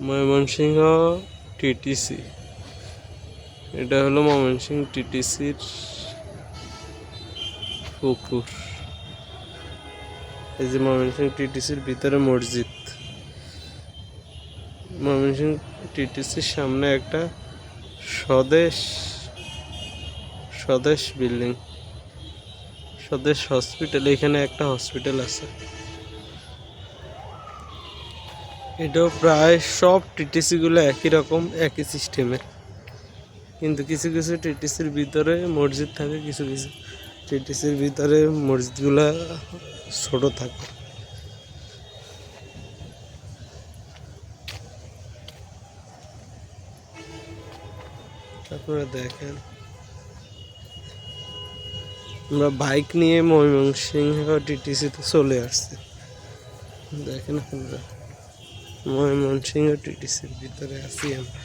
Mymensingh TTC. এটা হলো ময়মনসিংহ টিটিসির পুকুর। এই যে ময়মনসিংহ টিটিসির ভিতরে মসজিদ। ময়মনসিংহ টিটিসির সামনে একটা স্বদেশ স্বদেশ বিল্ডিং, স্বদেশ হসপিটাল। এখানে একটা হসপিটাল আছে। এটাও প্রায় সব টিটিসি গুলো একই রকম, একই সিস্টেমের কিন্তু কিছু কিছু টিটিসির ভিতরে মসজিদ থাকে, কিছু কিছু টিটিসির ভিতরে মসজিদগুলা ছোট থাকে। তারপরে দেখেন, আমরা বাইক নিয়ে ময়মনসিংহ টিটিসিতে চলে আসছি। দেখেন আপনারা। ময়মনসিংহ টিটিসির ভিতরে আছি আমরা।